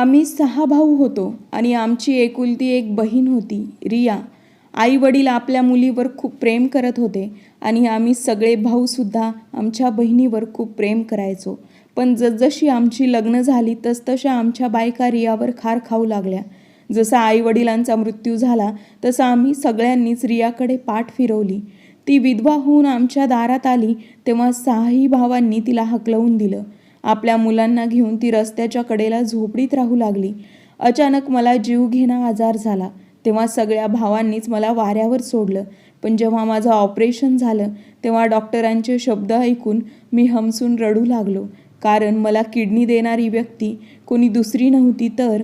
आम्ही सहा भाऊ होतो आणि आमची एकुलती एक बहीण होती रिया. आई वडील आपल्या मुलीवर खूप प्रेम करत होते आणि आम्ही सगळे भाऊसुद्धा आमच्या बहिणीवर खूप प्रेम करायचो. पण जसजशी आमची लग्न झाली तसतशा आमच्या बायका रियावर खार खाऊ लागल्या. जसा आईवडिलांचा मृत्यू झाला तसा आम्ही सगळ्यांनीच रियाकडे पाठ फिरवली. ती विधवा होऊन आमच्या दारात आली तेव्हा सहाही भावांनी तिला हकलवून दिलं. आपल्या मुलांना घेऊन ती रस्त्याच्या कडेला झोपडीत राहू लागली. अचानक मला जीव घेणा आजार झाला. तेव्हा सगळ्या भावांनीच मला वाऱ्यावर सोडलं. पण जेव्हा माझं ऑपरेशन झालं तेव्हा डॉक्टरांचे शब्द ऐकून मी हमसून रडू लागलो. कारण मला किडनी देणारी व्यक्ती कोणी दुसरी नव्हती तर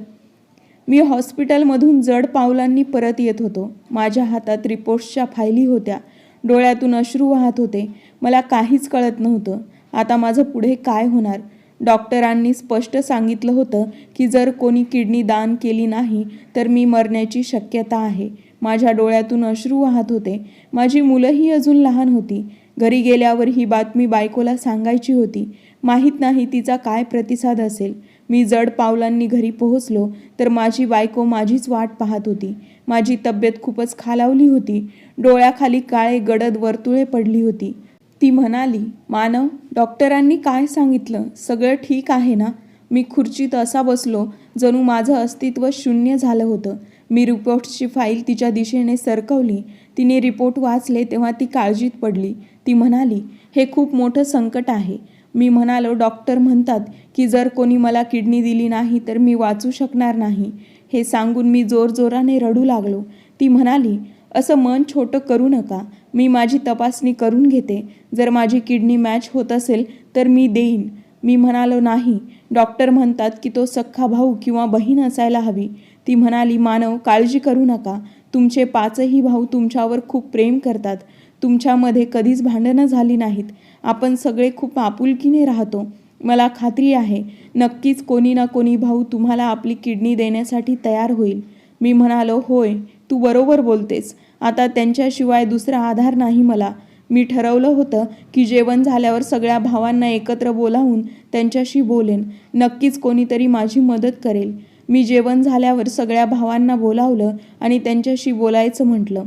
मी हॉस्पिटलमधून जड पावलांनी परत येत होतो. माझ्या हातात रिपोर्ट्सच्या फायली होत्या. डोळ्यातून अश्रू वाहत होते. मला काहीच कळत नव्हतं. आता माझं पुढे काय होणार? डॉक्टरांनी स्पष्ट सांगितलं होतं की जर कोणी किडनी दान केली नाही तर मी मरण्याची शक्यता आहे. माझ्या डोळ्यातून अश्रू वाहत होते. माझी मुलंही अजून लहान होती. घरी गेल्यावर ही बातमी बायकोला सांगायची होती. माहीत नाही तिचा काय प्रतिसाद असेल. मी जड पावलांनी घरी पोहोचलो तर माझी बायको माझीच वाट पाहत होती. माझी तब्येत खूपच खालावली होती. डोळ्याखाली काळे गडद वर्तुळे पडली होती. ती म्हणाली मानव डॉक्टरांनी काय सांगितलं? सगळं ठीक आहे ना? मी खुर्चीत असा बसलो जणू माझं अस्तित्व शून्य झालं होतं. मी रिपोर्ट्सची फाईल तिच्या दिशेने सरकवली. तिने रिपोर्ट वाचले तेव्हा ती काळजीत पडली. ती म्हणाली हे खूप मोठं संकट आहे. मी म्हणालो डॉक्टर म्हणतात की जर कोणी मला किडनी दिली नाही तर मी वाचू शकणार नाही. हे सांगून मी जोरजोराने रडू लागलो. ती म्हणाली असं मन छोटं करू नका. मी माझी तपासणी करून घेते. जर माझी किडनी मॅच होत असेल तर मी देईन. मी म्हणालो नाही. डॉक्टर म्हणतात की तो सख्खा भाऊ किंवा बहीण असायला हवी. ती म्हणाली मानव काळजी करू नका. तुमचे पाचही भाऊ तुमच्यावर खूप प्रेम करतात. तुमच्यामध्ये कधीच भांडणं झाली नाहीत. आपण सगळे खूप आपुलकीने राहतो. मला खात्री आहे नक्कीच कोणी ना कोणी भाऊ तुम्हाला आपली किडनी देण्यासाठी तयार होईल. मी म्हणालो होय. तू बरोबर बोलतेस. आता त्यांच्याशिवाय दुसरा आधार नाही मला. मी ठरवलं होतं की जेवण झाल्यावर सगळ्या भावांना एकत्र बोलावून त्यांच्याशी बोलेन. नक्कीच कोणीतरी माझी मदत करेल. मी जेवण झाल्यावर सगळ्या भावांना बोलावलं आणि त्यांच्याशी बोलायचं म्हटलं.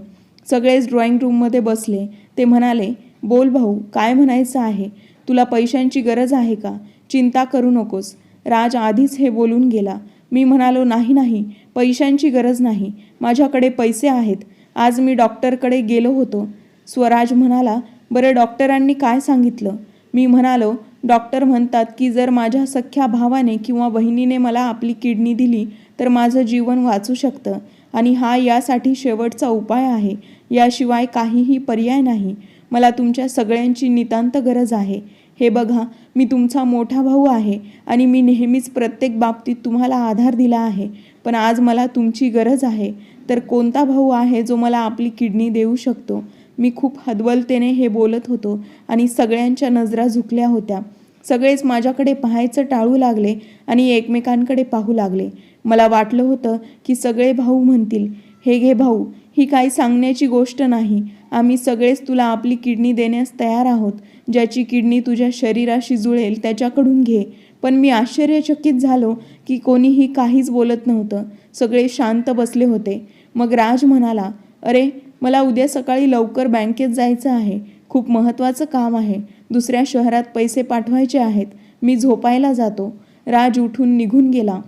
सगळेच ड्रॉइंग रूममध्ये बसले. ते म्हणाले बोल भाऊ काय म्हणायचं आहे? तुला पैशांची गरज आहे का? चिंता करू नकोस. राज आधीच हे बोलून गेला. मी म्हणालो नाही नाही. पैशांची गरज नाही. माझ्याकडे पैसे आहेत. आज मी डॉक्टरकडे गेलो होतो. स्वराज म्हणाला बरं डॉक्टरांनी काय सांगितलं? मी म्हणालो डॉक्टर म्हणतात की जर माझ्या सख्ख्या भावाने किंवा बहिणीने मला आपली किडनी दिली तर माझं जीवन वाचू शकतं. आणि हा यासाठी शेवटचा उपाय आहे. याशिवाय काहीही पर्याय नाही. मला तुमच्या सगळ्यांची नितांत गरज आहे. हे बघा मी तुमचा मोठा भाऊ आहे आणि मी नेहमीच प्रत्येक बाबतीत तुम्हाला आधार दिला आहे. पण आज मला तुमची गरज आहे. तर कोणता भाऊ आहे जो मला आपली किडनी देऊ शकतो? मी खूप हदवलतेने हे बोलत होतो आणि सगळ्यांच्या नजरा झुकल्या होत्या. सगळेच माझ्याकडे पाहायचं टाळू लागले आणि एकमेकांकडे पाहू लागले. मला वाटलं होतं की सगळे भाऊ म्हणतील हे घे भाऊ ही काही सांगण्याची गोष्ट नाही. आम्ही सगळेच तुला आपली किडनी देण्यास तयार आहोत. ज्याची किडनी तुझ्या शरीराशी जुळेल त्याच्याकडून घे. पण मी आश्चर्यचकित झालो की कोणीही काहीच बोलत नव्हतं. सगळे शांत बसले होते. मग राज म्हणाला अरे मला उद्या सकाळी लवकर बँकेत जायचं आहे. खूप महत्त्वाचं काम आहे. दुसऱ्या शहरात पैसे पाठवायचे आहेत. मी झोपायला जातो. राज उठून निघून गेला.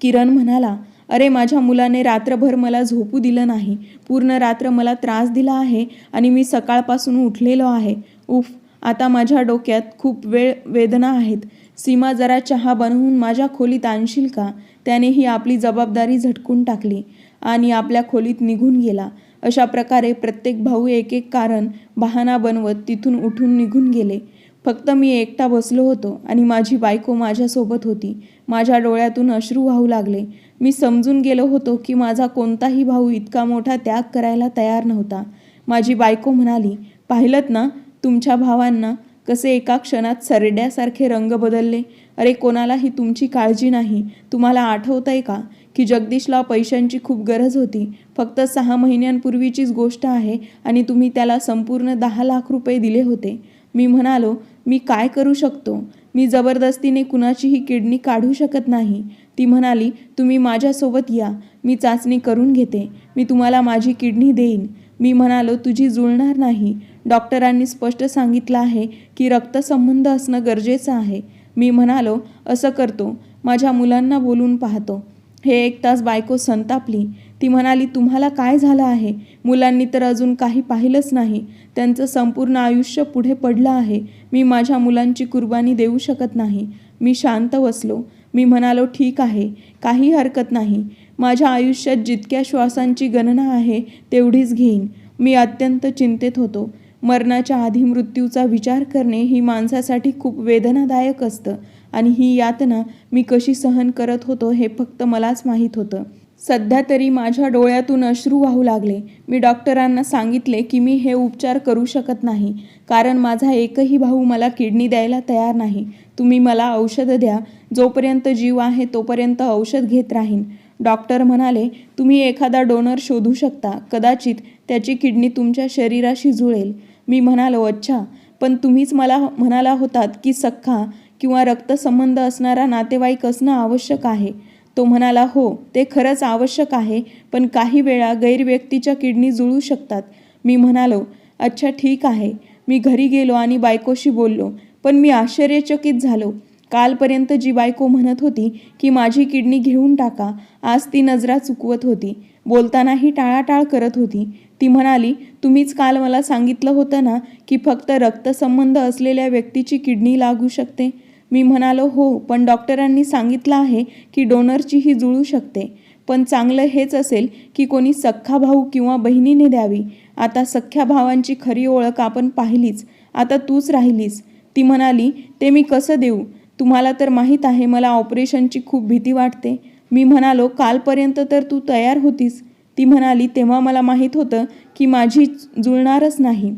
किरण म्हणाला अरे माझ्या मुलाने रात्रभर मला झोपू दिलं नाही. पूर्ण रात्र मला त्रास दिला आहे आणि मी सकाळपासून उठलेलो आहे. उफ आता माझ्या डोक्यात खूप वेळ वेदना आहेत. सीमा जरा चहा बनवून माझ्या खोलीत आणशील का? त्याने ही आपली जबाबदारी झटकून टाकली आणि आपल्या खोलीत निघून गेला. अशा प्रकारे प्रत्येक भाऊ एक एक कारण बहाणा बनवत तिथून उठून निघून गेले. फक्त मी एकटा बसलो होतो आणि माझी बायको माझ्यासोबत होती. माझ्या डोळ्यातून अश्रू वाहू लागले. मी समजून गेलो होतो की माझा कोणताही भाऊ इतका मोठा त्याग करायला तयार नव्हता. माझी बायको म्हणाली पाहिलं ना तुमच्या भावांना? कसे एका क्षणात सरड्यासारखे रंग बदलले? अरे कोणालाही तुमची काळजी नाही? तुम्हाला आठवत आहे का की जगदीशला पैशांची खूप गरज होती? फक्त सहा महिन्यांपूर्वीचीच गोष्ट आहे आणि तुम्ही त्याला संपूर्ण दहा लाख रुपये दिले होते. मी म्हणालो मी काय करू शकतो? मी जबरदस्तीने कुणाचीही किडनी काढू शकत नाही. ती म्हणाली तुम्ही माझ्यासोबत या. मी चाचणी करून घेते. मी तुम्हाला माझी किडनी देईन. मी म्हणालो तुझी जुळणार नाही. डॉक्टरांनी स्पष्ट सांगितलं आहे की रक्तसंबंध असणं गरजेचं आहे. मी म्हणालो असं करतो. माझ्या मुलांना बोलून पाहतो. हे एक तास बायको संतापली. ती म्हणाली तुम्हाला काय झालं आहे? मुलांनी तर अजून काही पाहिलंच नाही. त्यांचं संपूर्ण आयुष्य पुढे पडलं आहे. मी माझ्या मुलांची कुर्बानी देऊ शकत नाही. मी शांत बसलो. मी म्हणालो ठीक आहे. काही हरकत नाही. माझ्या आयुष्यात जितक्या श्वासांची गणना आहे तेवढीच घेईन. मी अत्यंत चिंतेत होतो. मरणाच्या आधी मृत्यूचा विचार करणे ही माणसासाठी खूप वेदनादायक असतं. आणि ही यातना मी कशी सहन करत होतो हे फक्त मलाच माहीत होतं. सध्या तरी माझ्या डोळ्यातून अश्रू वाहू लागले. मी डॉक्टरांना सांगितले की मी हे उपचार करू शकत नाही. कारण माझा एकही भाऊ मला किडनी द्यायला तयार नाही. तुम्ही मला औषध द्या. जोपर्यंत जीव आहे तोपर्यंत औषध घेत राहीन. डॉक्टर म्हणाले तुम्ही एखादा डोनर शोधू शकता. कदाचित त्याची किडनी तुमच्या शरीराशी जुळेल. मी म्हणालो अच्छा पण तुम्हीच मला म्हणाला होतात की सख्खा किंवा रक्तसंबंध असणारा नातेवाईक असणं आवश्यक आहे. तो म्हणाला हो ते खरंच आवश्यक आहे पण काही वेळा गैरव्यक्तीच्या किडनी जुळू शकतात. मी म्हणालो अच्छा ठीक आहे. मी घरी गेलो आणि बायकोशी बोललो पण मी आश्चर्यचकित झालो. कालपर्यंत जी बायको म्हणत होती की माझी किडनी घेऊन टाका आज ती नजरा चुकवत होती. बोलतानाही टाळाटाळ करत होती. ती म्हणाली तुम्हीच काल मला सांगितलं होतं ना की फक्त रक्तसंबंध असलेल्या व्यक्तीची किडनी लागू शकते? मी म्हणालो हो पण डॉक्टरांनी सांगितलं आहे की डोनरचीही जुळू शकते. पण चांगलं हेच असेल की कोणी सख्खा भाऊ किंवा बहिणीने द्यावी. आता सख्ख्या भावांची खरी ओळख आपण पाहिलीच. आता तूच राहिलीस. ती म्हणाली ते मी कसं देऊ? तुम्हाला तर माहीत आहे मला ऑपरेशनची खूप भीती वाटते. मी म्हणालो कालपर्यंत तर तू तयार होतीस. ती म्हणाली तेव्हा मला माहीत होतं की माझी जुळणारच नाही.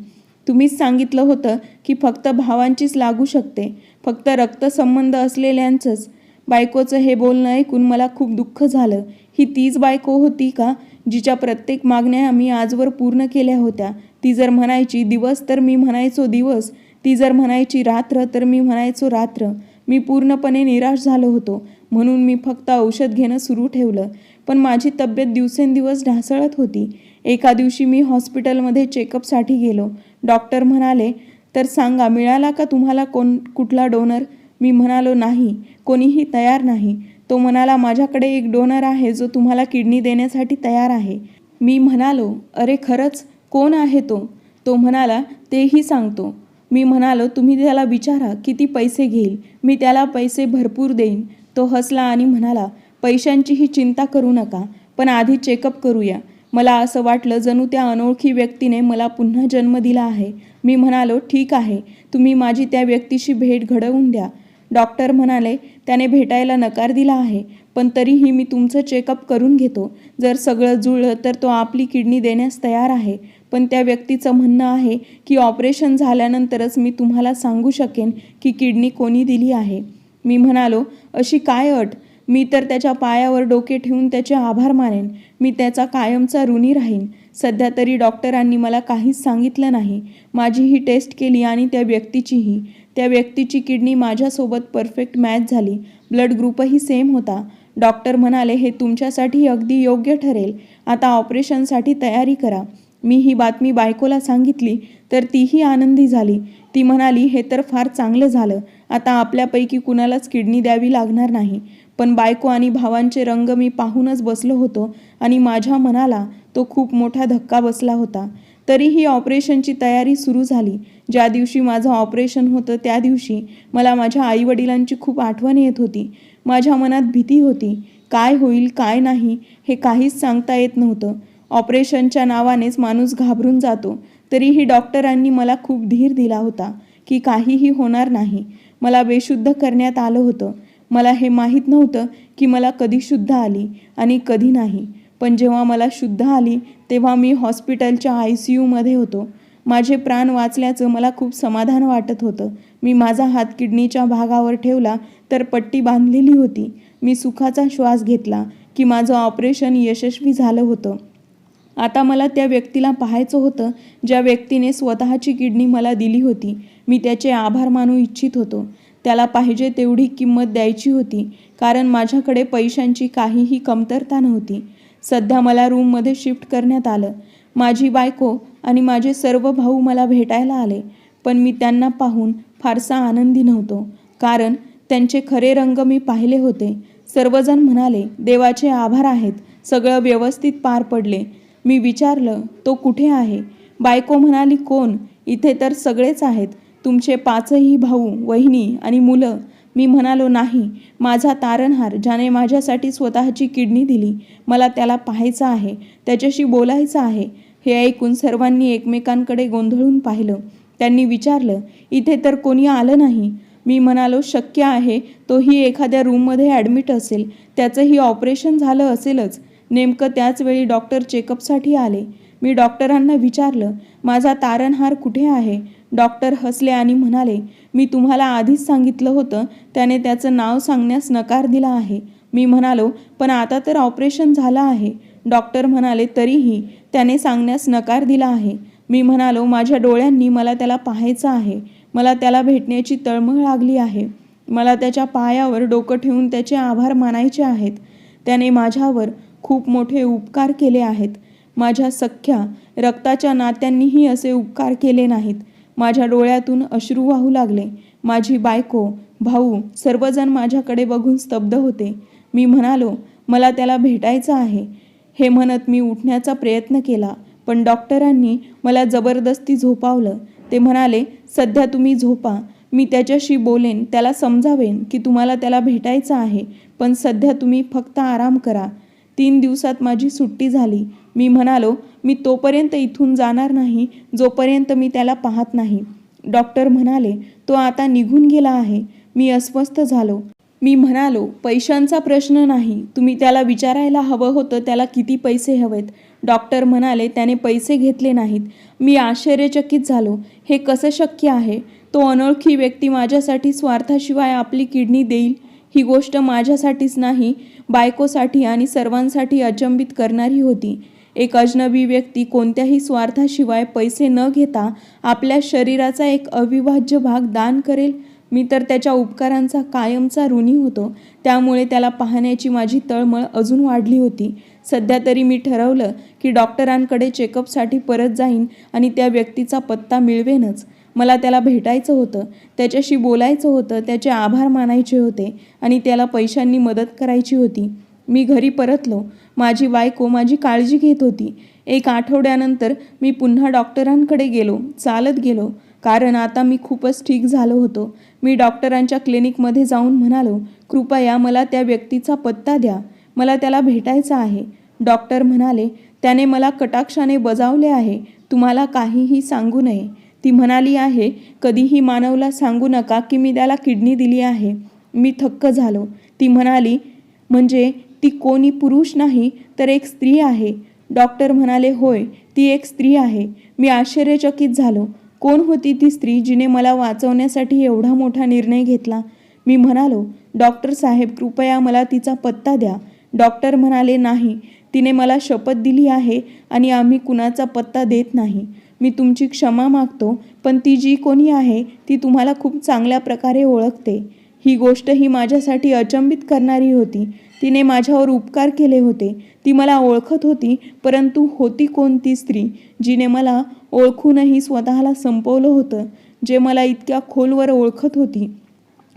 तुम्हीच सांगितलं होतं की फक्त भावांचीच लागू शकते. फक्त रक्तसंबंध असलेल्यांचंच. बायकोचं हे बोलणं ऐकून मला खूप दुःख झालं. ही तीच बायको होती का जिच्या प्रत्येक मागण्या मी आजवर पूर्ण केल्या होत्या? ती जर म्हणायची दिवस तर मी म्हणायचो दिवस. ती जर म्हणायची रात्र तर मी म्हणायचो रात्र. मी पूर्णपणे निराश झालो होतो. म्हणून मी फक्त औषध घेणं सुरू ठेवलं. पण माझी तब्येत दिवसेंदिवस ढासळत होती. एका दिवशी मी हॉस्पिटलमध्ये चेकअपसाठी गेलो. डॉक्टर म्हणाले तर सांगा मिळाला का तुम्हाला कोण कुठला डोनर? मी म्हणालो नाही कोणीही तयार नाही. तो म्हणाला माझ्याकडे एक डोनर आहे जो तुम्हाला किडनी देण्यासाठी तयार आहे. मी म्हणालो अरे खरंच कोण आहे तो? तो म्हणाला तेही सांगतो. मी म्हणालो तुम्ही त्याला विचारा किती पैसे घेईल? मी त्याला पैसे भरपूर देईन. तो हसला आणि म्हणाला पैशांचीही चिंता करू नका पण आधी चेकअप करूया. मला असं वाटलं जणू त्या अनोळखी व्यक्तीने मला पुन्हा जन्म दिला आहे. मी म्हणालो ठीक आहे तुम्ही माझी त्या व्यक्तीशी भेट घडवून द्या. डॉक्टर म्हणाले त्याने भेटायला नकार दिला आहे पण तरीही मी तुमचं चेकअप करून घेतो. जर सगळं जुळलं तर तो आपली किडनी देण्यास तयार आहे. पण त्या व्यक्तीचं म्हणणं आहे की ऑपरेशन झाल्यानंतरच मी तुम्हाला सांगू शकेन की किडनी कोणी दिली आहे. मी म्हणालो अशी काय अट? मी तर त्याच्या पायावर डोके ठेवून त्याचे आभार मानेन. मी त्याचा कायमचा ऋणी राहीन. सध्या तरी डॉक्टरांनी मला काहीच सांगितलं नाही. माझी ही टेस्ट केली आणि त्या व्यक्तीचीही. त्या व्यक्तीची किडनी माझ्यासोबत परफेक्ट मॅच झाली. ब्लड ग्रुपही सेम होता. डॉक्टर म्हणाले हे तुमच्यासाठी अगदी योग्य ठरेल. आता ऑपरेशनसाठी तयारी करा मी ही बातमी बायकोला सांगितली तर तीही आनंदी झाली. ती म्हणाली हे तर फार चांगलं झालं. आता आपल्यापैकी कुणालाच किडनी द्यावी लागणार नाही. पण बायको आणि भावांचे रंग मी पाहूनच बसलो होतो आणि माझ्या मनाला तो खूप मोठा धक्का बसला होता. तरीही ऑपरेशनची तयारी सुरू झाली. ज्या दिवशी माझं ऑपरेशन होतं त्या दिवशी मला माझ्या आईवडिलांची खूप आठवण येत होती. माझ्या मनात भीती होती. काय होईल काय नाही हे काहीच सांगता येत नव्हतं. ऑपरेशनच्या नावानेच माणूस घाबरून जातो. तरीही डॉक्टरांनी मला खूप धीर दिला होता की काहीही होणार नाही. मला बेशुद्ध करण्यात आलं होतं. मला हे माहीत नव्हतं की मला कधी शुद्ध आली आणि कधी नाही. पण जेव्हा मला शुद्ध आली तेव्हा मी हॉस्पिटलच्या आय सी यूमध्ये होतो. माझे प्राण वाचल्याचं मला खूप समाधान वाटत होतं. मी माझा हात किडनीच्या भागावर ठेवला तर पट्टी बांधलेली होती. मी सुखाचा श्वास घेतला की माझं ऑपरेशन यशस्वी झालं होतं. आता मला त्या व्यक्तीला पाहायचं होतं ज्या व्यक्तीने स्वतःची किडनी मला दिली होती. मी त्याचे आभार मानू इच्छित होतो. त्याला पाहिजे तेवढी किंमत द्यायची होती कारण माझ्याकडे पैशांची काहीही कमतरता नव्हती. सध्या मला रूममध्ये शिफ्ट करण्यात आलं. माझी बायको आणि माझे सर्व भाऊ मला भेटायला आले पण मी त्यांना पाहून फारसा आनंदी नव्हतो कारण त्यांचे खरे रंग मी पाहिले होते. सर्वजण म्हणाले देवाचे आभार आहेत सगळं व्यवस्थित पार पडले. मी विचारलं तो कुठे आहे? बायको म्हणाली कोण? इथे तर सगळेच आहेत. तुमचे पाचही भाऊ वहिनी आणि मुलं मी म्हणालो नाही माझा तारणहार ज्याने माझ्यासाठी स्वतःची किडनी दिली मला त्याला पाहायचं आहे त्याच्याशी बोलायचं आहे हे ऐकून सर्वांनी एकमेकांकडे गोंधळून पाहिलं. त्यांनी विचारलं इथे तर कोणी आलं नाही? मी म्हणालो शक्य आहे तोही एखाद्या रूममध्ये ॲडमिट असेल. त्याचंही ऑपरेशन झालं असेलच. नेमकं त्याच वेळी डॉक्टर चेकअपसाठी आले. मी डॉक्टरांना विचारलं माझा तारणहार कुठे आहे? डॉक्टर हसले आणि म्हणाले मी तुम्हाला आधीच सांगितलं होतं त्याने त्याचं नाव सांगण्यास नकार दिला आहे. मी म्हणालो पण आता तर ऑपरेशन झालं आहे. डॉक्टर म्हणाले तरीही त्याने सांगण्यास नकार दिला आहे. मी म्हणालो माझ्या डोळ्यांनी मला त्याला पाहायचं आहे. मला त्याला भेटण्याची तळमळ लागली आहे. मला त्याच्या पायावर डोकं ठेवून त्याचे आभार मानायचे आहेत. त्याने माझ्यावर खूप मोठे उपकार केले आहेत. माझ्या सख्या रक्ताच्या नात्यांनीही असे उपकार केले नाहीत. माझ्या डोळ्यातून अश्रू वाहू लागले. माझी बायको भाऊ सर्वजण माझ्याकडे बघून स्तब्ध होते. मी म्हणालो मला त्याला भेटायचं आहे. हे म्हणत मी उठण्याचा प्रयत्न केला पण डॉक्टरांनी मला जबरदस्ती झोपावलं. ते म्हणाले सध्या तुम्ही झोपा. मी त्याच्याशी बोलेन त्याला समजावेन की तुम्हाला त्याला भेटायचं आहे पण सध्या तुम्ही फक्त आराम करा. तीन दिवसात माझी सुट्टी झाली. मी म्हणालो मी तोपर्यंत इथून जाणार नाही जोपर्यंत मी त्याला पाहत नाही. डॉक्टर म्हणाले तो आता निघून गेला आहे. मी अस्वस्थ झालो. मी म्हणालो पैशांचा प्रश्न नाही. तुम्ही त्याला विचारायला हवं होतं त्याला किती पैसे हवेत? डॉक्टर म्हणाले त्याने पैसे घेतले नाहीत. मी आश्चर्यचकित झालो. हे कसं शक्य आहे? तो अनोळखी व्यक्ती माझ्यासाठी स्वार्थाशिवाय आपली किडनी देईल? ही गोष्ट माझ्यासाठीच नाही बायकोसाठी आणि सर्वांसाठी अचंबित करणारी होती. एक अजनबी व्यक्ती कोणत्याही स्वार्थाशिवाय पैसे न घेता आपल्या शरीराचा एक अविभाज्य भाग दान करेल. मी तर त्याच्या उपकारांचा कायमचा ऋणी होतो. त्यामुळे त्याला पाहण्याची माझी तळमळ अजून वाढली होती. सध्या तरी मी ठरवलं की डॉक्टरांकडे चेकअपसाठी परत जाईन आणि त्या व्यक्तीचा पत्ता मिळवेनच. मला त्याला भेटायचं होतं. त्याच्याशी बोलायचं होतं. त्याचे आभार मानायचे होते आणि त्याला पैशांनी मदत करायची होती. मी घरी परतलो. माझी बायको माझी काळजी घेत होती. एक आठवड्यानंतर मी पुन्हा डॉक्टरांकडे गेलो चालत गेलो. कारण आता मी खूपच ठीक झालो होतो. मी डॉक्टरांच्या क्लिनिकमध्ये जाऊन म्हणालो कृपया मला त्या व्यक्तीचा पत्ता द्या. मला त्याला भेटायचं आहे. डॉक्टर म्हणाले त्याने मला कटाक्षाने बजावले आहे. तुम्हाला काहीही सांगू नये. ती म्हणाली आहे कधीही मानवला सांगू नका की मी त्याला किडनी दिली आहे. मी थक्क झालो. ती म्हणाली म्हणजे ती कोणी पुरुष नाही तर एक स्त्री आहे. डॉक्टर म्हणाले होय ती एक स्त्री आहे. मी आश्चर्यचकित झालो. कोण होती ती स्त्री जिने मला वाचवण्यासाठी एवढा मोठा निर्णय घेतला? मी म्हणालो डॉक्टर साहेब कृपया मला तिचा पत्ता द्या. डॉक्टर म्हणाले नाही. तिने मला शपथ दिली आहे आणि आम्ही कुणाचा पत्ता देत नाही. मी तुमची क्षमा मागतो पण ती जी कोणी आहे ती तुम्हाला खूप चांगल्या प्रकारे ओळखते. ही गोष्ट ही माझ्यासाठी अचंबित करणारी होती. तिने माझ्यावर उपकार केले होते. ती मला ओळखत होती परंतु होती कोणती स्त्री जिने मला ओळखूनही स्वतःला संपवलं होतं जे मला इतक्या खोलवर ओळखत होती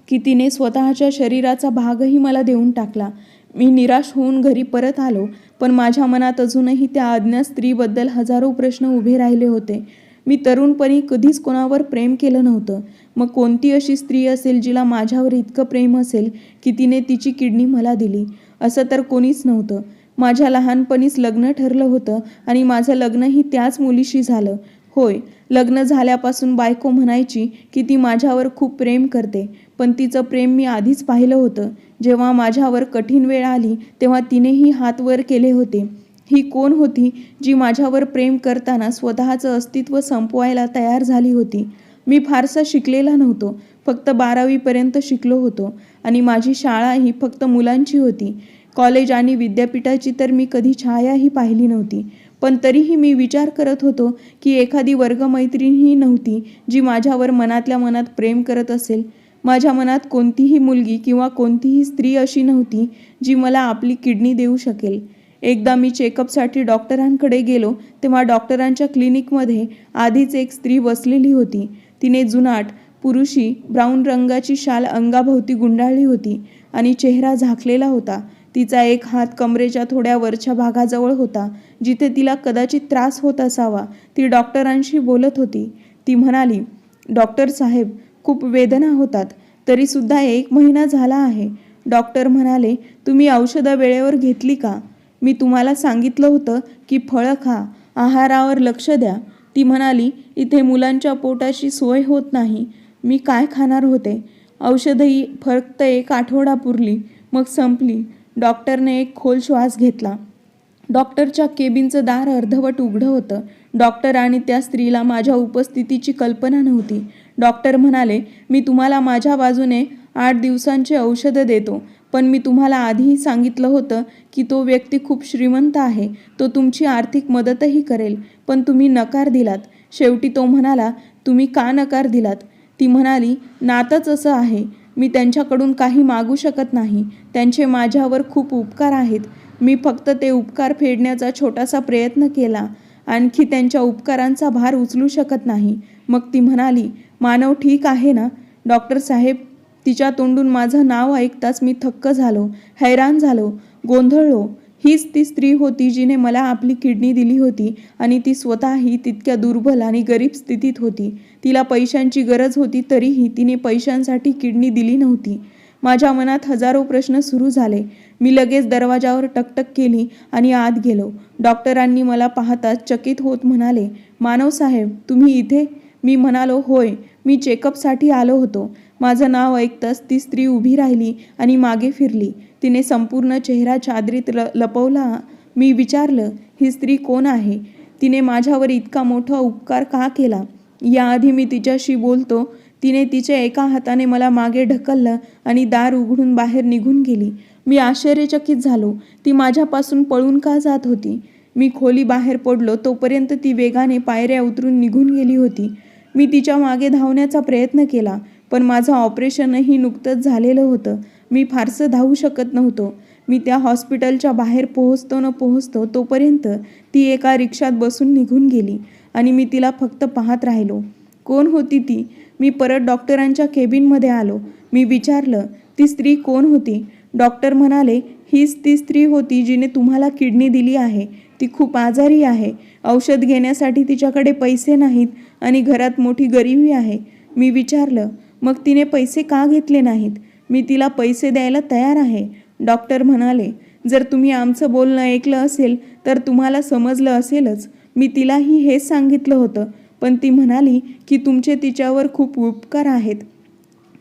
की तिने स्वतःच्या शरीराचा भागही मला देऊन टाकला. मी निराश होऊन घरी परत आलो पण माझ्या मनात अजूनही त्या अज्ञात स्त्रीबद्दल हजारो प्रश्न उभे राहिले होते. मी तरुणपणी कधीच कोणावर प्रेम केलं नव्हतं. मग कोणती अशी स्त्री असेल जिला माझ्यावर इतकं प्रेम असेल की तिने तिची किडनी मला दिली? असं तर कोणीच नव्हतं. माझ्या लहानपणीच लग्न ठरलं होतं आणि माझं लग्नही त्याच मुलीशी झालं. होय लग्न झाल्यापासून बायको म्हणायची की ती माझ्यावर खूप प्रेम करते पण तिचं प्रेम मी आधीच पाहिलं होतं. जेव्हा माझ्यावर कठीण वेळ आली तेव्हा तिनेही हात वर केले होते. ही कोण होती जी माझ्यावर प्रेम करताना स्वतःचं अस्तित्व संपवायला तयार झाली होती? मी फारसा शिकलेला नव्हतो. फक्त बारावीपर्यंत शिकलो होतो. आणि माझी शाळा ही फक्त मुलांची होती. कॉलेज आणि विद्यापीठाची तर मी कधी छायाही पाहिली नव्हती. पण तरीही मी विचार करत होतो की एखादी वर्गमैत्रीणही नव्हती जी माझ्यावर मनातल्या मनात प्रेम करत असेल. माझ्या मनात कोणतीही मुलगी किंवा कोणतीही स्त्री अशी नव्हती जी मला आपली किडनी देऊ शकेल. एकदा मी चेकअपसाठी डॉक्टरांकडे गेलो तेव्हा डॉक्टरांच्या क्लिनिकमध्ये आधीच एक स्त्री बसलेली होती. तिने जुनाट पुरुषी ब्राऊन रंगाची शाल अंगाभोवती गुंडाळली होती आणि चेहरा झाकलेला होता. तिचा एक हात कमरेच्या थोड्या वरच्या भागाजवळ होता जिथे तिला कदाचित त्रास होत असावा ती डॉक्टरांशी बोलत होती. ती म्हणाली डॉक्टर साहेब खूप वेदना होतात तरीसुद्धा एक महिना झाला आहे. डॉक्टर म्हणाले तुम्ही औषधं वेळेवर घेतली का? मी तुम्हाला सांगितलं होतं की फळं खा. आहारावर लक्ष द्या. ती म्हणाली इथे मुलांच्या पोटाशी सोय होत नाही. मी काय खाणार होते? औषधही फक्त एक आठवडा पुरली मग संपली. डॉक्टरने एक खोल श्वास घेतला. डॉक्टरच्या केबिनचं दार अर्धवट उघडं होतं. डॉक्टर आणि त्या स्त्रीला माझ्या उपस्थितीची कल्पना नव्हती. डॉक्टर म्हणाले मी तुम्हाला माझ्या बाजूने आठ दिवसांची औषधं देतो. पण मी तुम्हाला आधीही सांगितलं होतं की तो व्यक्ती खूप श्रीमंत आहे तो तुमची आर्थिक मदतही करेल पण तुम्ही नकार दिलात. शेवटी तो म्हणाला तुम्ही का नकार दिलात? ती म्हणाली नातंच असं आहे. मी त्यांच्याकडून काही मागू शकत नाही. त्यांचे माझ्यावर खूप उपकार आहेत. मी फक्त ते उपकार फेडण्याचा छोटासा प्रयत्न केला. आणखी त्यांच्या उपकारांचा भार उचलू शकत नाही. मग ती म्हणाली मानव ठीक आहे ना? डॉक्टर साहेब तिच्या तोंडून माझं नाव ऐकताच मी थक्क झालो हैराण झालो. गोंधळलो. हीच ती स्त्री होती जिने मला आपली किडनी दिली होती आणि ती स्वतःही तितक्या दुर्बल आणि गरीब स्थितीत होती. तिला पैशांची गरज होती तरीही तिने पैशांसाठी किडनी दिली नव्हती. माझ्या मनात हजारो प्रश्न सुरू झाले. मी लगेच दरवाजावर टकटक केली आणि आत गेलो. डॉक्टरांनी मला पाहताच चकित होत म्हणाले मानव साहेब तुम्ही इथे? मी म्हणालो होय. मी चेकअपसाठी आलो होतो. माझं नाव ऐकताच ती स्त्री उभी राहिली आणि मागे फिरली. तिने संपूर्ण चेहरा चादरीत ल लपवला. मी विचारलं ही स्त्री कोण आहे? तिने माझ्यावर इतका मोठा उपकार का केला? याआधी मी तिच्याशी बोलतो. तिने तिच्या एका हाताने मला मागे ढकललं आणि दार उघडून बाहेर निघून गेली. मी आश्चर्यचकित झालो. ती माझ्यापासून पळून का जात होती? मी खोली बाहेर पडलो. तोपर्यंत ती वेगाने पायऱ्या उतरून निघून गेली होती. मी तिच्यामागे धावण्याचा प्रयत्न केला. पण माझं ऑपरेशनही नुकतंच झालेलं होतं. मी फारसं धावू शकत नव्हतो. मी त्या हॉस्पिटलच्या बाहेर पोहोचतो न पोहोचतो तोपर्यंत ती एका रिक्षात बसून निघून गेली आणि मी तिला फक्त पाहत राहिलो. कोण होती ती? मी परत डॉक्टरांच्या केबिनमध्ये आलो. मी विचारलं ती स्त्री कोण होती? डॉक्टर म्हणाले हीच ती स्त्री होती जिने तुम्हाला किडनी दिली आहे. ती खूप आजारी आहे. औषध घेण्यासाठी तिच्याकडे पैसे नाहीत आणि घरात मोठी गरिबी आहे. मी विचारलं मग तिने पैसे का घेतले नाहीत? मी तिला पैसे द्यायला तयार आहे. डॉक्टर म्हणाले जर तुम्ही आमचं बोलणं ऐकलं असेल तर तुम्हाला समजलं असेलच. मी तिलाही हेच सांगितलं होतं. पण ती म्हणाली की तुमचे तिच्यावर खूप उपकार आहेत.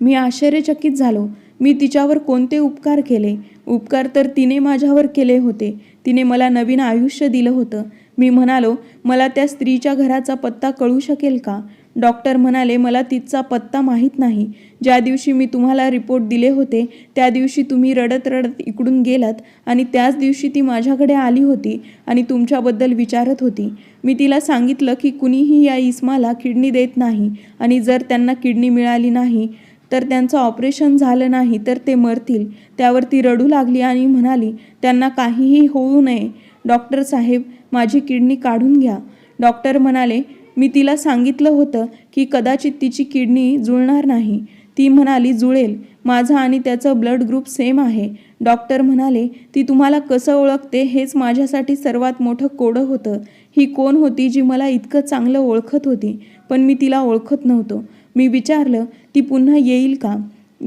मी आश्चर्यचकित झालो. मी तिच्यावर कोणते उपकार केले? उपकार तर तिने माझ्यावर केले होते. तिने मला नवीन आयुष्य दिलं होतं. मी म्हणालो मला त्या स्त्रीच्या घराचा पत्ता कळू शकेल का? डॉक्टर म्हणाले मला तिचा पत्ता माहीत नाही. ज्या दिवशी मी तुम्हाला रिपोर्ट दिले होते त्या दिवशी तुम्ही रडत रडत इकडून गेलात आणि त्याच दिवशी ती माझ्याकडे आली होती आणि तुमच्याबद्दल विचारत होती. मी तिला सांगितलं की कुणीही या इस्माला किडनी देत नाही आणि जर त्यांना किडनी मिळाली नाही तर त्यांचं ऑपरेशन झालं नाही तर ते मरतील. त्यावर ती रडू लागली आणि म्हणाली त्यांना काहीही होऊ नये. डॉक्टर साहेब माझी किडनी काढून घ्या. डॉक्टर म्हणाले मी तिला सांगितलं होतं की कदाचित तिची किडनी जुळणार नाही. ती म्हणाली जुळेल. माझा आणि त्याचं ब्लड ग्रुप सेम आहे. डॉक्टर म्हणाले ती तुम्हाला कसं ओळखते हेच माझ्यासाठी सर्वात मोठं कोडं होतं. ही कोण होती जी मला इतकं चांगलं ओळखत होती? पण मी तिला ओळखत नव्हतो. मी विचारलं ती पुन्हा येईल का?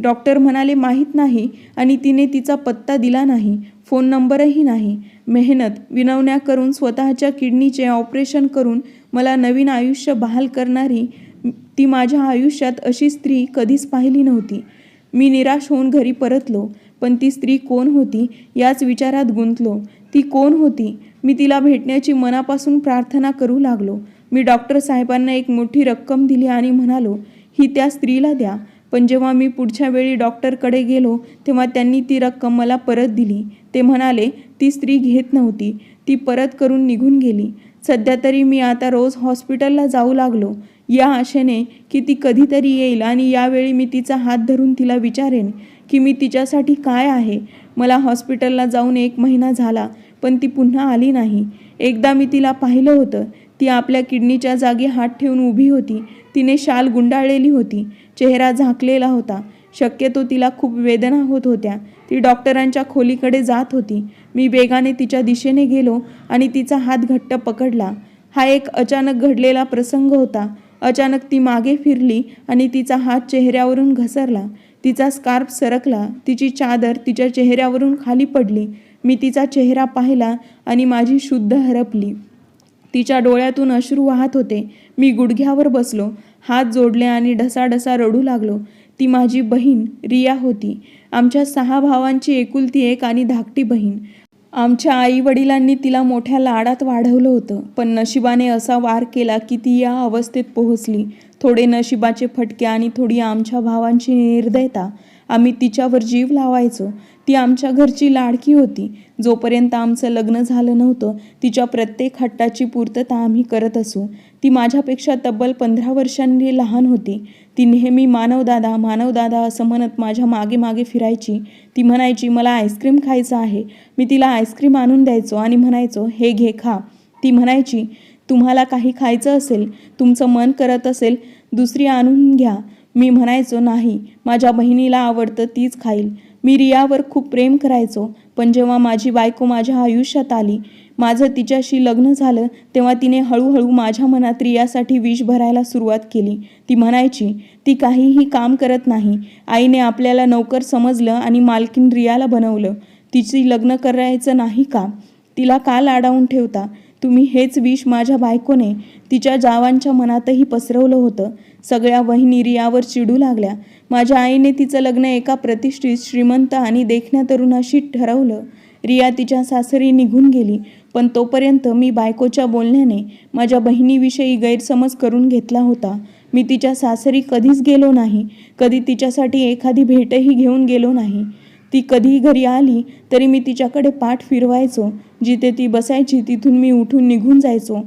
डॉक्टर म्हणाले माहीत नाही आणि तिने तिचा पत्ता दिला नाही फोन नंबरही नाही. मेहनत विनवण्या करून स्वतःच्या किडनीचे ऑपरेशन करून मला नवीन आयुष्य बहाल करणारी ती माझ्या आयुष्यात अशी स्त्री कधीच पाहिली नव्हती. मी निराश होऊन घरी परतलो पण ती स्त्री कोण होती याच विचारात गुंतलो. ती कोण होती? मी तिला भेटण्याची मनापासून प्रार्थना करू लागलो. मी डॉक्टर साहेबांना एक मोठी रक्कम दिली आणि म्हणालो ही त्या स्त्रीला द्या. पण जेव्हा मी पुढच्या वेळी डॉक्टरकडे गेलो तेव्हा त्यांनी ती रक्कम मला परत दिली. ते म्हणाले ती स्त्री घेत नव्हती. ती परत करून निघून गेली. सध्या तरी मी आता रोज हॉस्पिटलला जाऊ लागलो. या आशेने की ती कधीतरी येईल आणि यावेळी मी तिचा हात धरून तिला विचारेन की मी तिच्यासाठी काय आहे. मला हॉस्पिटलला जाऊन एक महिना झाला पण ती पुन्हा आली नाही. एकदा मी तिला पाहिलं होतं ती आपल्या किडनीच्या जागी हात ठेवून उभी होती. तिने शाल गुंडाळलेली होती. चेहरा झाकलेला होता. शक्यतो तिला खूप वेदना होत होत्या. ती डॉक्टरांच्या खोलीकडे जात होती. मी वेगाने तिच्या दिशेने गेलो आणि तिचा हात घट्ट पकडला. हा एक अचानक घडलेला प्रसंग होता. अचानक ती मागे फिरली आणि तिचा हात चेहऱ्यावरून घसरला. तिचा स्कार्फ सरकला. तिची चादर तिच्या चेहऱ्यावरून खाली पडली. मी तिचा चेहरा पाहिला आणि माझी शुद्ध हरपली. तिच्या डोळ्यातून अश्रू वाहत होते. मी गुडघ्यावर बसलो. हात जोडले आणि ढसाढसा रडू लागलो. ती माझी बहीण रिया होती. आमच्या सहा भावांची एकुलती एक आणि धाकटी बहीण. आमच्या आई वडिलांनी तिला मोठ्या लाडात वाढवलं होतं. पण नशिबाने असा वार केला की ती या अवस्थेत पोहोचली. थोडे नशिबाचे फटके आणि थोडी आमच्या भावांची निर्दयता. आम्ही तिच्यावर जीव लावायचो. ती आमच्या घरची लाडकी होती. जोपर्यंत आमचं लग्न झालं नव्हतं तिच्या प्रत्येक हट्टाची पूर्तता आम्ही करत असू. ती माझ्यापेक्षा तब्बल पंधरा वर्षांनी लहान होती. ती नेहमी मानवदादा मानवदादा असं म्हणत माझ्या मागे मागे फिरायची. ती म्हणायची मला आईस्क्रीम खायचं आहे. मी तिला आईस्क्रीम आणून द्यायचो आणि म्हणायचो हे घे खा ती म्हणायची तुम्हाला काही खायचं असेल तुमचं मन करत असेल दुसरी आणून घ्या. मी म्हणायचो नाही माझ्या बहिणीला आवडतं तीच खाईल. मी रियावर खूप प्रेम करायचो पण जेव्हा माझी बायको माझ्या आयुष्यात आली माझं तिच्याशी लग्न झालं तेव्हा तिने हळूहळू माझ्या मनात रियासाठी विष भरायला सुरुवात केली. ती म्हणायची ती काहीही काम करत नाही. आईने आपल्याला नोकर समजलं आणि मालकीन रियाला बनवलं. तिची लग्न करायचं नाही का? तिला का लाडावून ठेवता. तुम्ही हेच विष माझ्या बायकोने तिच्या जावांच्या मनातही पसरवलं होतं. सगळ्या वहिनी रियावर चिडू लागल्या. माझ्या आईने तिचं लग्न एका प्रतिष्ठित श्रीमंत आणि देखण्या तरुणाशी ठरवलं. रिया तिच्या सासरी निघून गेली पण तोपर्यंत मी बायकोच्या बोलण्याने माझ्या बहिणीविषयी गैरसमज करून घेतला होता. मी तिच्या सासरी कधीच गेलो नाही. कधी तिच्यासाठी एखादी भेटही घेऊन गेलो नाही. ती कधीही घरी आली तरी मी तिच्याकडे पाठ फिरवायचो. जिथे ती बसायची तिथून मी उठून निघून जायचो.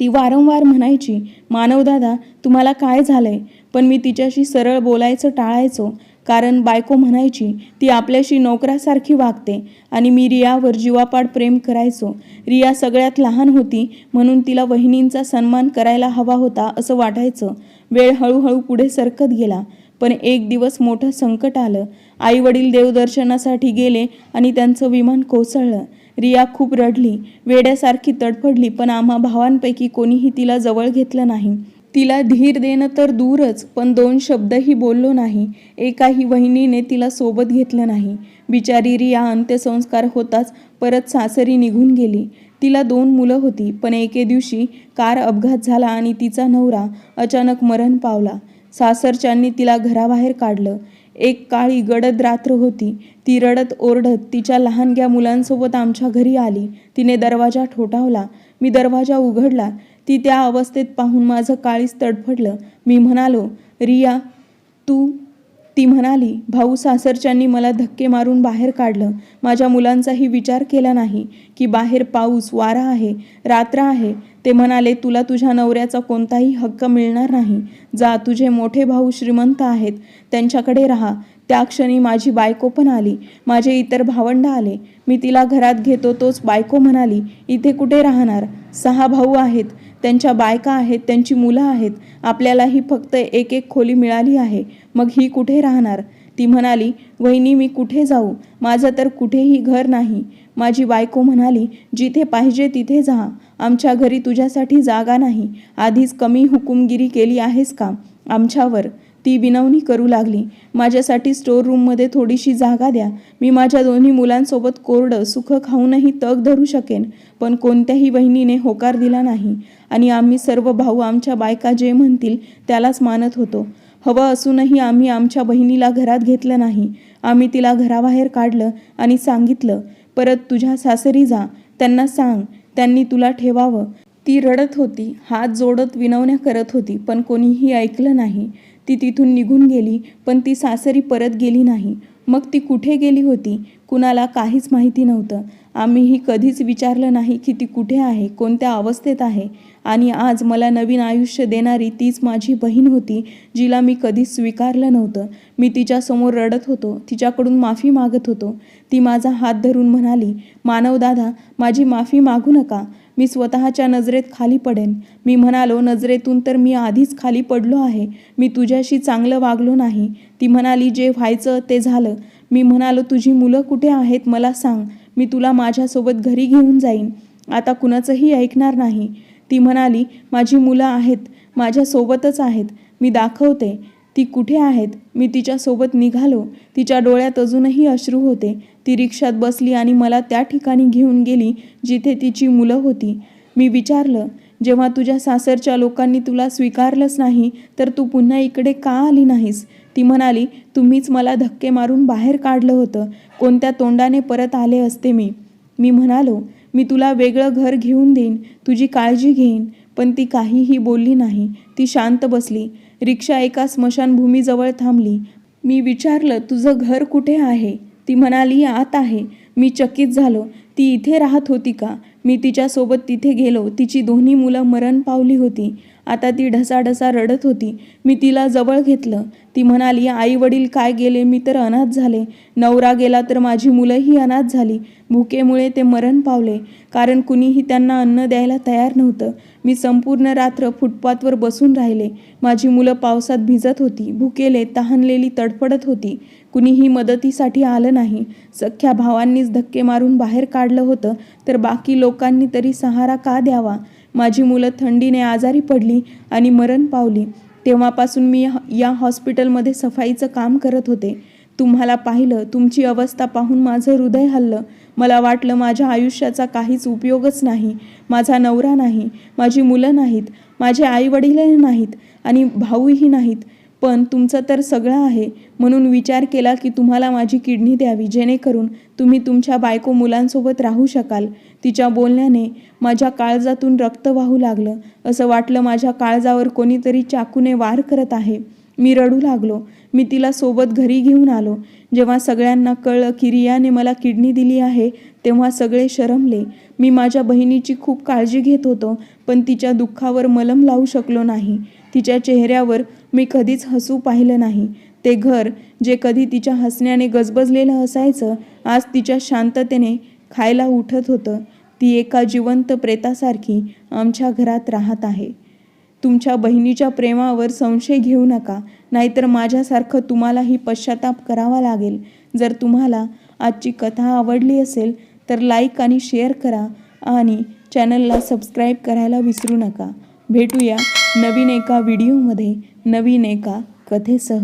ती वारंवार म्हणायची मानवदादा तुम्हाला काय झालंय? पण मी तिच्याशी सरळ बोलायचं टाळायचो. कारण बायको म्हणायची ती आपल्याशी नोकरासारखी वागते आणि मी रियावर जीवापाड प्रेम करायचो. रिया सगळ्यात लहान होती म्हणून तिला वहिनींचा सन्मान करायला हवा होता असं वाटायचं. वेळ हळूहळू पुढे सरकत गेला. पण एक दिवस मोठं संकट आलं. आई वडील देवदर्शनासाठी गेले आणि त्यांचं विमान कोसळलं. रिया खूप रडली. वेड्यासारखी तडफडली पण आम्हा भावांपैकी कोणीही तिला जवळ घेतलं नाही. तिला धीर देणं तर दूरच पण दोन शब्दही बोललो नाही. एकाही वहिनीने तिला सोबत घेतलं नाही. बिचारी रिया अंत्यसंस्कार होताच परत सासरी निघून गेली. तिला दोन मुलं होती पण एके दिवशी कार अपघात झाला आणि तिचा नवरा अचानक मरण पावला. सासरच्यांनी तिला घराबाहेर काढलं. एक काळी गडद रात्र होती. ती रडत ओरडत तिच्या लहानग्या मुलांसोबत आमच्या घरी आली. तिने दरवाजा ठोठावला. मी दरवाजा उघडला. ती त्या अवस्थेत पाहून माझं काळीच तडफडलं. मी म्हणालो रिया तू ती म्हणाली भाऊ सासरच्यांनी मला धक्के मारून बाहेर काढलं. माझ्या मुलांचाही विचार केला नाही की बाहेर पाऊस वारा आहे रात्र आहे. ते म्हणाले तुला तुझ्या नवऱ्याचा कोणताही हक्क मिळणार नाही. जा तुझे मोठे भाऊ श्रीमंत आहेत. त्यांच्याकडे राहा. त्या क्षणी माझी बायको पण आली. माझे इतर भावंड आले. मी तिला घरात घेतो तोच बायको म्हणाली इथे कुठे राहणार? सहा भाऊ आहेत. त्यांच्या बायका आहेत त्यांची मुलं आहेत. आपल्यालाही फक्त एक एक खोली मिळाली आहे. मग ही कुठे राहणार? ती म्हणाली वहिनी मी कुठे जाऊ? माझं तर कुठेही घर नाही. माझी बायको म्हणाली जिथे पाहिजे तिथे जा. आमच्या घरी तुझ्यासाठी जागा नाही. आधीच कमी हुकुमगिरी केली आहेस का? आमच्यावर. ती विनवणी करू लागली. माझ्यासाठी स्टोर रूममध्ये थोडीशी जागा द्या. मी माझ्या दोन्ही मुलांसोबत कोरडं सुख खाऊनही तग धरू शकेन पण कोणत्याही वहिनीने होकार दिला नाही. आणि आम्ही सर्व भाऊ आमच्या बायका जे म्हणतील त्यालाच मानत होतो. हवं असूनही आम्ही आमच्या बहिणीला घरात घेतलं नाही. आम्ही तिला घराबाहेर काढलं आणि सांगितलं परत तुझ्या सासरी जा. त्यांना सांग. त्यांनी तुला ठेवावं. ती रडत होती हात जोडत विनवण्या करत होती पण कोणीही ऐकलं नाही. ती तिथून निघून गेली पण ती सासरी परत गेली नाही. मग ती कुठे गेली होती? कुणाला काहीच माहिती नव्हतं. आम्हीही कधीच विचारलं नाही की ती कुठे आहे कोणत्या अवस्थेत आहे. आणि आज मला नवीन आयुष्य देणारी तीच माझी बहीण होती जिला मी कधीच स्वीकारलं नव्हतं. मी तिच्यासमोर रडत होतो तिच्याकडून माफी मागत होतो. ती माझा हात धरून म्हणाली मानव दादा माझी माफी मागू नका. मी स्वतःच्या नजरेत खाली पडेन. मी म्हणालो नजरेतून तर मी आधीच खाली पडलो आहे. मी तुझ्याशी चांगलं वागलो नाही. ती म्हणाली जे व्हायचं ते झालं. मी म्हणालो तुझी मुलं कुठे आहेत? मला सांग. मी तुला माझ्यासोबत घरी घेऊन जाईन. आता कुणाचंही ऐकणार नाही. ती म्हणाली माझी मुलं आहेत माझ्यासोबतच आहेत. मी दाखवते. ती कुठे आहेत? मी तिच्यासोबत निघालो. तिच्या डोळ्यात अजूनही अश्रू होते. ती रिक्षात बसली आणि मला त्या ठिकाणी घेऊन गेली जिथे तिची मुलं होती. मी विचारलं जेव्हा तुझ्या सासरच्या लोकांनी तुला स्वीकारलंच नाही तर तू पुन्हा इकडे का आली नाहीस? ती म्हणाली तुम्हीच मला धक्के मारून बाहेर काढलं होतं. कोणत्या तोंडाने परत आले असते मी. मी म्हणालो मी तुला वेगळं घर घेऊन देईन तुझी काळजी घेईन. पण ती काहीही बोलली नाही. ती शांत बसली. रिक्षा एका स्मशानभूमीजवळ थांबली. मी विचारलं तुझं घर कुठे आहे? ती म्हणाली आत आहे. मी चकित झालो. ती इथे राहत होती का? मी तिच्यासोबत तिथे गेलो. तिची दोन्ही मुलं मरण पावली होती. आता ती ढसाढसा रडत होती. मी तिला जवळ घेतलं. ती म्हणाली आई वडील काय गेले? मी तर अनाथ झाले. नवरा गेला तर माझी मुलंही अनाथ झाली. भुकेमुळे ते मरण पावले. कारण कुणीही त्यांना अन्न द्यायला तयार नव्हतं. मी संपूर्ण रात्र फुटपाथवर बसून राहिले. माझी मुलं पावसात भिजत होती. भुकेले तहानलेली तडफडत होती. कुणीही मदतीसाठी आलं नाही. सख्या भावांनीच धक्के मारून बाहेर काढलं होतं. तर बाकी लोकांनी तरी सहारा का द्यावा? माझी मुलं थंडीने आजारी पडली आणि मरण पावली. तेव्हापासून मी या हॉस्पिटलमध्ये सफाईचं काम करत होते. तुम्हाला पाहिलं तुमची अवस्था पाहून माझं हृदय हल्लं. मला वाटलं माझ्या आयुष्याचा काहीच उपयोगच नाही. माझा नवरा नाही माझी मुलं नाहीत माझे आईवडीलही नाहीत आणि भाऊही नाहीत. पण तुमचं तर सगळं आहे. म्हणून विचार केला की तुम्हाला माझी किडनी द्यावी जेणेकरून तुम्ही तुमच्या बायको मुलांसोबत राहू शकाल. तिच्या बोलण्याने माझ्या काळजातून रक्त वाहू लागलं. असं वाटलं माझ्या काळजावर कोणीतरी चाकूने वार करत आहे. मी रडू लागलो. मी तिला सोबत घरी घेऊन आलो. जेव्हा सगळ्यांना कळलं की रियाने मला किडनी दिली आहे तेव्हा सगळे शरमले. मी माझ्या बहिणीची खूप काळजी घेत होतो पण तिच्या दुःखावर मलम लावू शकलो नाही. तिच्या चेहऱ्यावर मी कधीच हसू पाहिलं नाही. ते घर जे कधी तिच्या हसण्याने गजबजलेलं असायचं आज तिच्या शांततेने खायला उठत होतं. ती एका जिवंत प्रेतासारखी आमच्या घरात राहत आहे. तुमच्या बहिणीच्या प्रेमावर संशय घेऊ नका नाहीतर माझ्यासारखं तुम्हालाही पश्चाताप करावा लागेल. जर तुम्हाला आजची कथा आवडली असेल तर लाईक आणि शेअर करा आणि चॅनलला सबस्क्राईब करायला विसरू नका. भेटूया नवीन एका व्हिडिओमध्ये. नवीन एका कथेसह